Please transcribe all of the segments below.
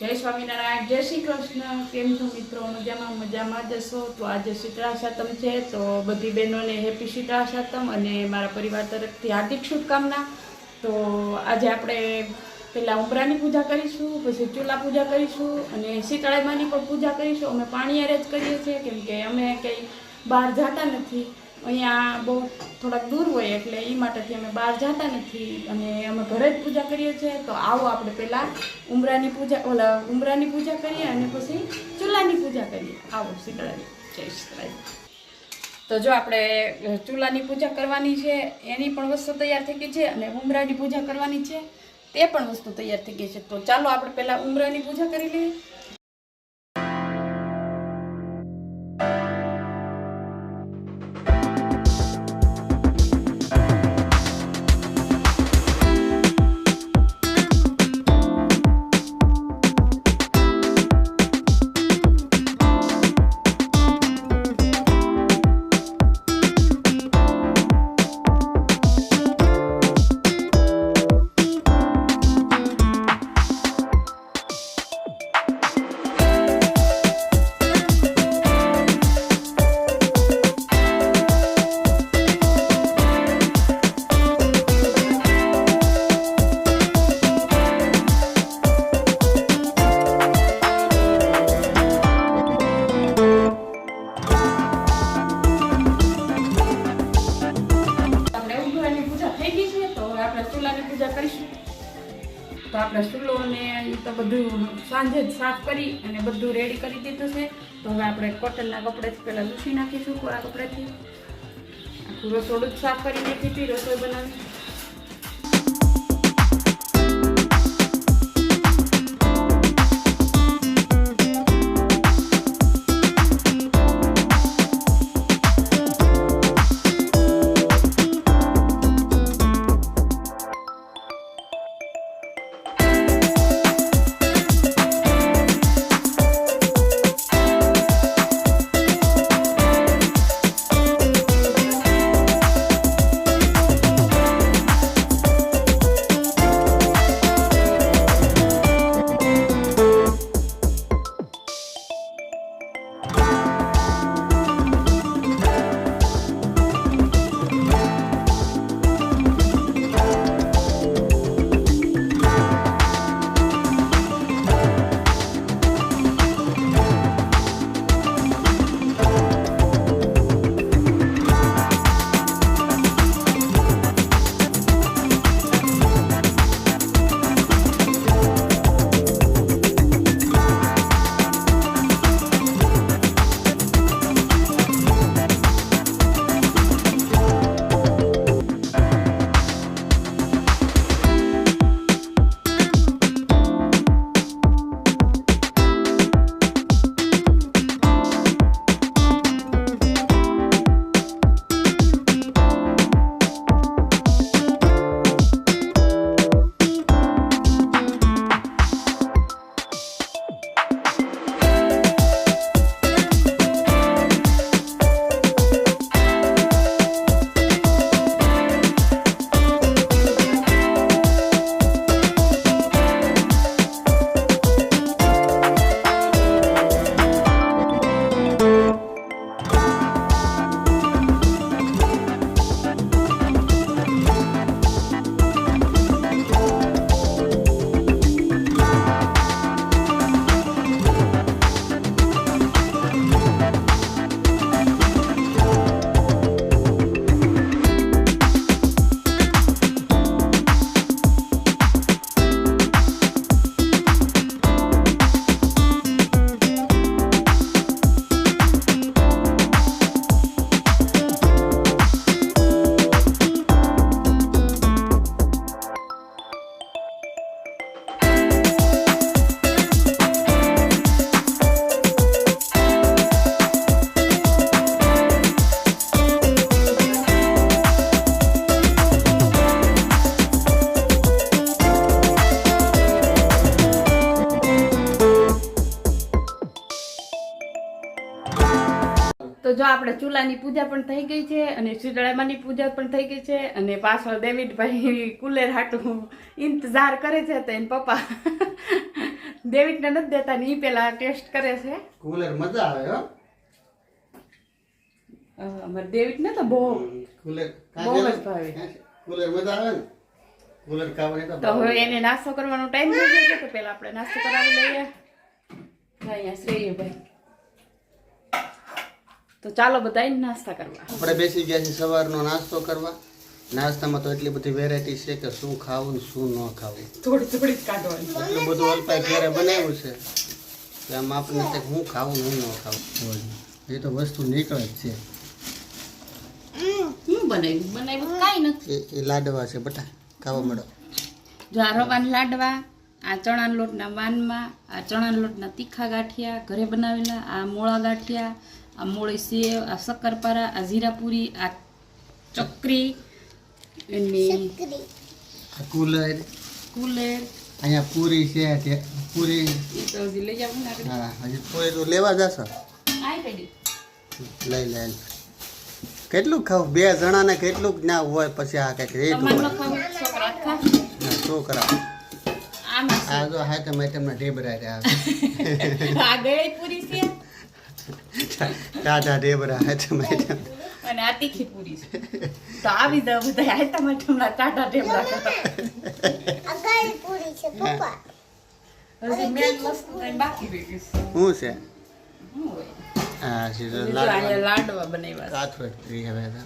જય સ્વામિનારાયણ, જય શ્રી કૃષ્ણ. કેમ છો મિત્રો? મજામાં મજામાં જશો તો આજે શીતળાશાતમ છે, તો બધી બહેનોને હેપી શીતળાશાતમ અને મારા પરિવાર તરફથી હાર્દિક શુભકામના. તો આજે આપણે પહેલાં ઉંબરાની પૂજા કરીશું, પછી ચૂલા પૂજા કરીશું અને શીતળામાની પણ પૂજા કરીશું. અમે પાણી જ કરીએ છીએ, કેમ કે અમે કંઈ બહાર જતા નથી. અહીંયા બહુ થોડાક દૂર હોય એટલે એ માટેથી અમે બહાર જતા નથી. અને અમે ઘરે જ પૂજા કરીએ છીએ, તો આવો આપણે પહેલાં ઉમરાની પૂજા, ઓલા ઉમરાની પૂજા કરીએ અને પછી ચૂલાની પૂજા કરીએ. આવો, શીતળાની. જય શીતળાની તો જો આપણે ચૂલાની પૂજા કરવાની છે, એની પણ વસ્તુ તૈયાર થઈ ગઈ છે અને ઉમરાની પૂજા કરવાની છે, તે પણ વસ્તુ તૈયાર થઈ ગઈ છે. તો ચાલો આપણે પહેલાં ઉમરાની પૂજા કરી લઈએ. કરી અને બધું રેડી કરી દીધું છે. તો હવે આપણે કોટનના કપડેથી પહેલાં લૂસી નાખીશું કોરા કપડેથી. આખું રસોડું જ સાફ કરી નાખી રસોઈ બનાવી. આપણે પૂજા પણ થઈ ગઈ છે અને શીતળામાની પૂજા પણ થઈ ગઈ છે અને પાછળ દેવિડભાઈ કુલેર હાટું ઇંતજાર કરે છે તો એને પપ્પા ડેવિડને નથી દેતા ને એ પેલા ટેસ્ટ કરે છે. કુલર મજા આવે હો. અમારે દેવિડ ને તો બહુ કુલર બહુ જ ભાવે. કુલર મજા આવે ને? કુલર ખાવાની તો તો હવે એને નાસ્તો કરવાનો ટાઈમ થઈ ગયો છે તો પેલા આપણે નાસ્તો કરાવી લઈએ. અહીંયા શ્રેયભાઈ તો ચાલો બધા નાસ્તા કરવા. આપણે બેસી ગયા છીએ સવારનો નાસ્તો કરવા. નાસ્તામાં તો એટલી બધી વેરાયટી છે કે શું ખાવું ને શું ન ખાવું. થોડી થોડી કાઢવાની. એટલું બધું અલ્પાય ઘરે બનાવ્યું છે કે આમ આપણને થાય હું ખાવું હું ન ખાવું. એ તો વસ્તુ નીકળે જ છે. હું બનાવ્યું? બનાવ્યું કાંઈ નથી. એ એ લાડવા છે બટા ખાવા મળો. જો આ રવાના લાડવા આ ચણાના લોટના વાનમાં આ ચણાના લોટના તીખા ગાંઠિયા ઘરે બનાવેલા આ મોળા ગાંઠિયા આ મોળી સેવ આ શક્કરપારા આ જીરાપુરી આ ચકરી અને આ કુલર. કુલેર. અહીંયા પૂરી છે પૂરી. હજી લઈ જાવ હા હજી પૂરી તો લેવા જશો. આઈ લઈ લે કેટલું ખાવ? બે જણાને કેટલું ના હોય પછી આ કંઈક રેટ છોકરા ખા. ના શું કરા આમાં આ જો હાથે માથે ઢેબરા રહ્યા આ ગઈ પૂરી છે. ટાટા ઢેબરા હાથે માથે અને આ તીખી પૂરી છે. તો આવી જાવ બધા આયતા માટે હમણાં ટાટા ટેબલા કરો હજી મેન વસ્તુ બાકી રહી ગઈ છે. શું છે? શું હોય? હા સીધો બીજું લાડવા. લાડવા બનાવ્યા છે. કાથોડ હવે તો.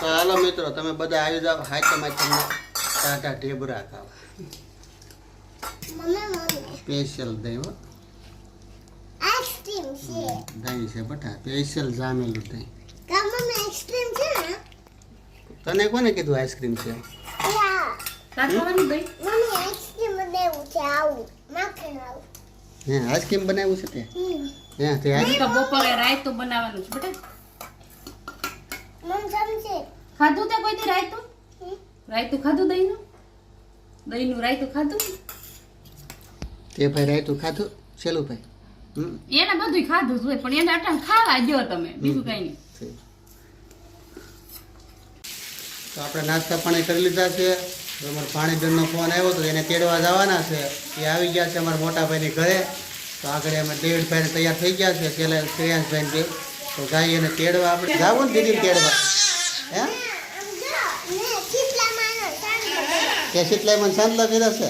તો હાલો મિત્રો તમે બધા આવી જાઓ. હાથે માથે ટાટા ઢેબરા ખાવા સ્પેશિયલ દહીં હો. દહીં છે બટા સ્પેશિયલ જામેલું દહીં. તને કોને કીધું આઈસ્ક્રીમ છે? તાર ખાવાનું ભાઈ હે આઈસ્ક્રીમ બનાવ્યું છે તે? હે તે આઈસ- તો બપોરે રાયતું બનાવવાનું છે બેટા. ખાધું તે કોઈ રાયતું? રાયતું ખાધું દહીંનું? દહીંનું રાયતું ખાધું? તે ભાઈ રાયતું ખાધું? છેલ્લું ભાઈ એને બધું ખાધું જ હોય પણ એને અટાણ ખાવા જો તમે બીજું કઈ નહીં. તો આપણે નાસ્તા પાણી કરી લીધા છે. અમારે અમારો પાણી બેનનો ફોન આવ્યો તો એને તેડવા જવાના છે. એ આવી ગયા છે અમારા મોટાભાઈની ઘરે. તો આગળ અમે ડેવિડભાઈને તૈયાર થઈ ગયા છે પેલા શ્રેયાંશભાઈ બે. તો ગાઈ એને તેડવા આપણે જાવું ને દીદી તેડવા. હે? કે શીતલાઈ મને સાંતલા કર્યા છે?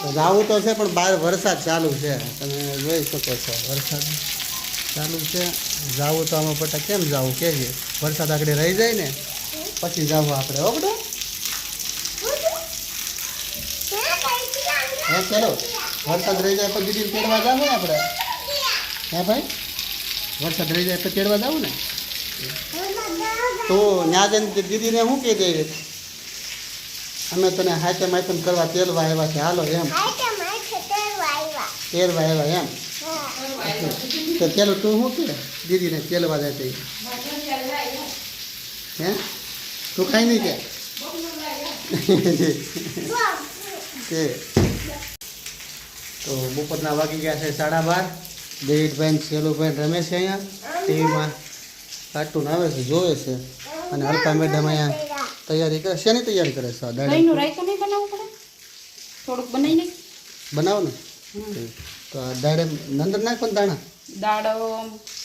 તો જાવું તો છે પણ બહાર વરસાદ ચાલુ છે. તમે જોઈ શકો છો વરસાદ ચાલુ છે. જાવું તો આમાં પટા કેમ જાવું કે છે વરસાદ આગળ રહી જાય ને પછી જાવું આપણે હો હા ચાલો. ચલો વરસાદ રહી જાય પછી દીદી તેડવા જાવ ને આપણે? હે ભાઈ? વરસાદ રહી જાય તો તેડવા જાવ ને? તો ત્યાં જઈને દીદીને શું કહી દઈએ અમે તને હાથે માથે કરવા તેલવા આવ્યા છે. હાલો એમ. તેલવા આવ્યા. એમ. તો તેલ તું શું કે દીદીને તેલવા જાય તે હે? તું કાંઈ નહીં કે? તો બપોરના વાગી ગયા છે સાડા બાર. ડેવિડભાઈ શેલુભાઈ રમે છે અહીંયા. ટીવીમાં. કાર્ટૂન આવે છે જોવે છે. અને અલ્પા મેડમ અહીંયા તૈયારી કરે શેની તૈયારી કરે છે આ રાયતો નહીં બનાવવું પડે? થોડુંક બનાવીને બનાવો ને? તો આ દાડે નંદર નાખો ને દાણા? દાડો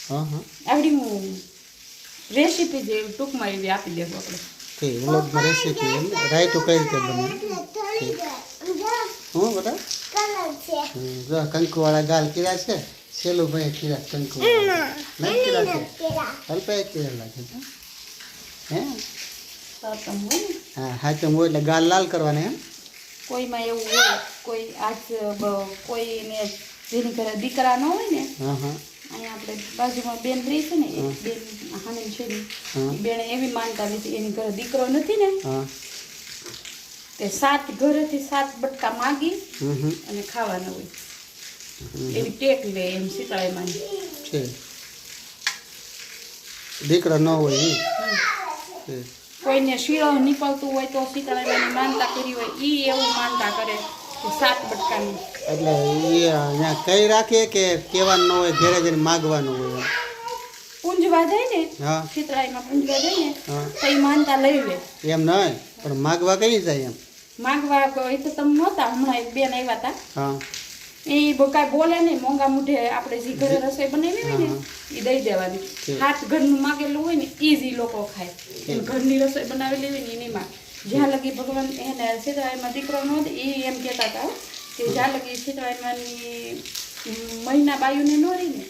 હા હા. આવડી હું રેસીપી જે ટૂંકમાં એવી આપી દેવું આપણે. તે વ્લોગમાં રેસીપી એમ રાયતો કઈ રીતે બને? હું બધા જો કંકુવાળા ગાલ કીધા છે. છેલ્લું ભાઈ કીરા કંકુ નહીં કીધા છે? અલ્પા કીધા લાગે છે. હે? હા હાચમ હોય એટલે ગાલ લાલ કરવાના એમ? કોઈમાં એવું હોય કોઈ આજ કોઈને જેની ઘરે દીકરા ન હોય ને હા હા. અહીંયા આપણે બાજુમાં બેન રહી છે ને એક બેન હાની હા. બેને એવી માનતા લીધી એની ઘરે દીકરો નથી ને. હા. તે સાત ઘરેથી સાત બટકા માગી અને ખાવાનું હોય. એવી ટેક લે એમ શીતળાઈમાં. માની દીકરો ન હોય છે. કોઈને શીરો નીકળતું હોય તો શીતળાઈમાંની માનતા કરી હોય ઈ એવું માનતા કરે સાત બટકાની. એટલે એ અહીંયા કઈ રાખીએ કે કહેવાનું ન હોય ઘેરે જઈને માગવાનું હોય. પૂંજવા જાય ને હા. શીતળાઈમાં પૂંજવા જાય ને તો એ માનતા લઈ લે. એમ નહીં પણ માગવા કઈ જાય એમ? માગવા એ તો તમે નહોતા હમણાં એક બેન આવ્યા હતા. હા. એ બહુ બોલે નહીં મોંઘા મૂઠે આપણે જે ઘરે રસોઈ બનાવી હોય ને એ દઈ દેવાની. હાથ ઘરનું માગેલું હોય ને એ જ લોકો ખાય. ઘરની રસોઈ બનાવેલી હોય ને એની માં જ્યાં લગી ભગવાન એને સીતળાઈમાં દીકરો ન હતો એ એમ કહેતા હતા કે જ્યાં લગી સીતળાઈમાંની મહિના બાયુને ન રહી ને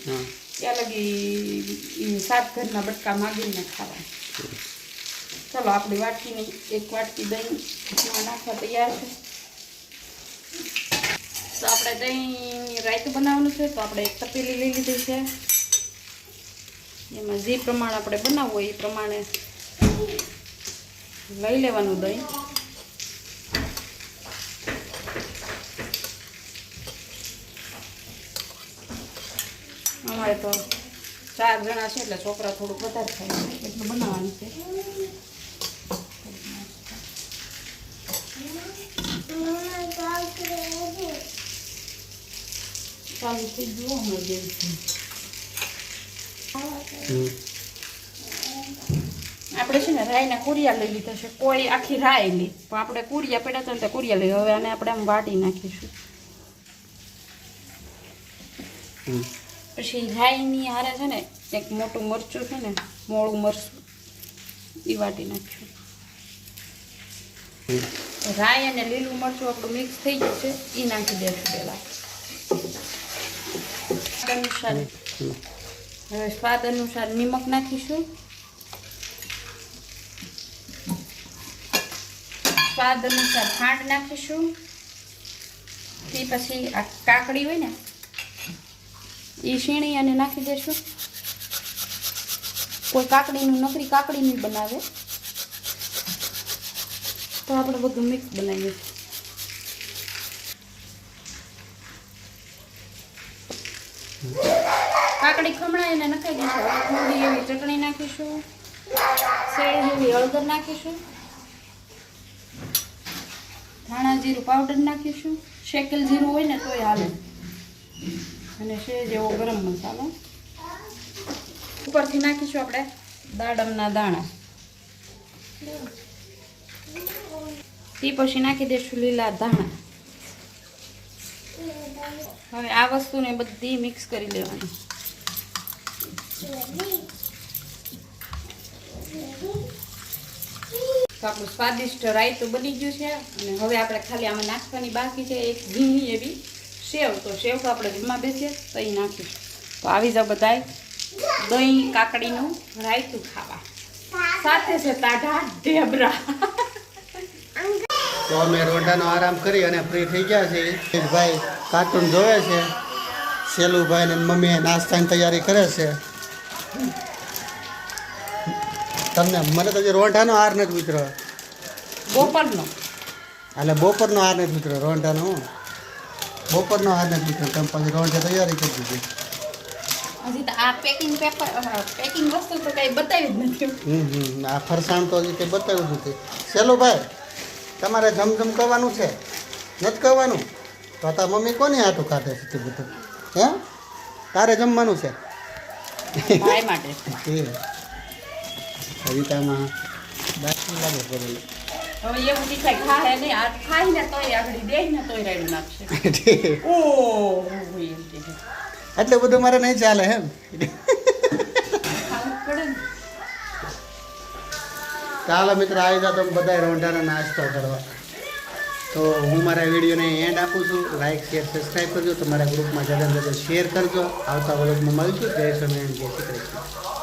ત્યાં લગી સાત ઘરના બટકા માગીને ખાવા ચલો આપણી વાટકીની એક વાટકી દહીં નાખવા તૈયાર છે. તો આપણે દહીં રાયતું બનાવવાનું છે, તો આપણે એક તપેલી લઈ લીધી છે. એમાં જે પ્રમાણે આપણે બનાવવું હોય એ પ્રમાણે લઈ લેવાનું દહીં. અમારે તો ચાર જણા છે એટલે છોકરા થોડુંક વધારે થાય. એટલું બનાવવાનું છે. ચાલુ થઈ ગયું હમણાં છે. હમ. આપણે છે ને રાયના કુરિયા લઈ લીધા છે કોઈ આખી રાય લી પણ આપણે કુરિયા પડ્યા હતા ને તો કુરિયા લઈ હવે આને આપણે આમ વાટી નાખીશું પછી રાયની હારે છે ને એક મોટું મરચું છે ને મોળું મરચું એ વાટી નાખ્યું હમ. રાય અને લીલું મરચું આપણું મિક્સ થઈ ગયું છે એ નાખી દેશું પહેલાં અનુસાર. હવે સ્વાદ અનુસાર નિમક નાખીશું. સ્વાદ અનુસાર ખાંડ નાખીશું. તે પછી આ કાકડી હોય ને એ સીણી અને નાખી દેશું. કોઈ કાકડીનું નકરી કાકડીનું બનાવે. તો આપણે બધું મિક્સ બનાવીએ. કાકડી ખમણાઈને નખાઈ દઈશું હવે થોડી એવી ચટણી નાખીશું. સેળ જેવી હળદર નાખીશું. ધાણા જીરું પાવડર નાખીશું. શેકેલ જીરું હોય ને તોય હાલે. અને શેર જેવો ગરમ મસાલો. ઉપરથી નાખીશું આપણે દાડમના દાણા. તે પછી નાખી દઈશું લીલા ધાણા. હવે આ વસ્તુને બધી મિક્સ કરી લેવાની. આપણું સ્વાદિષ્ટ રાયતું બની ગયું છે. અને હવે આપણે ખાલી આમાં નાખવાની બાકી છે એક ઝીણી એવી સેવ. તો સેવ તો આપણે જમવા બેસીએ તો એ નાખીશું તો આવી જાવ બધાય. દહીં, કાકડીનું રાયતું ખાવા. સાથે છે તાઢા ઢેબરા. તો અમે રોંઢાનો આરામ કરી અને ફ્રી થઈ ગયા છે ભાઈ કાર્ટૂન જોવે છે. સેલુભાઈ ને મમ્મી નાસ્તાની તૈયારી કરે છે. તમને મને તો જે રોંઢાનો હાર નથી ઉતરો બપોરનો. એટલે બપોરનો હાર નથી ઉતરો રોંઢાનો બપોરનો હાર નથી ઉતરો તમે પછી રોંઢે તૈયારી કરી દીધી. હજી તો આ પેકિંગ પેપર પેકિંગ વસ્તુ તો કઈ બતાવી જ નથી. હમ હમ આ ફરસાણ તો હજી કંઈ બતાવ્યું નથી. સેલુભાઈ તમારે જમજમ કરવાનું છે? નથી કરવાનું? તો તાર મમ્મી કોને આટું કાઢે છે તે બધું? હે? તારે જમવાનું છે? કવિતામાં બાકી લાગે પડેલું હવે એવું તીખાય ખાય નહીં આ ખાય ને તોય આગળ દે ને તોય રાડું નાખશે. ઓ એમ કે છે. એટલે બધું મારે નહીં ચાલે એમ. ચાલો મિત્ર આવી જાઓ તમે બધા રોંઢાને નાસ્તો કરવા. તો હું મારા વિડીયોને એન્ડ આપું છું. લાઇક શેર સબસ્ક્રાઈબ કરજો. તમારા ગ્રુપમાં જલ્દી જલ્દી શેર કરજો. આવતા વલોગમાં મળીશું. જય સ્વામિનારાયણ. જય શ્રી કૃષ્ણ.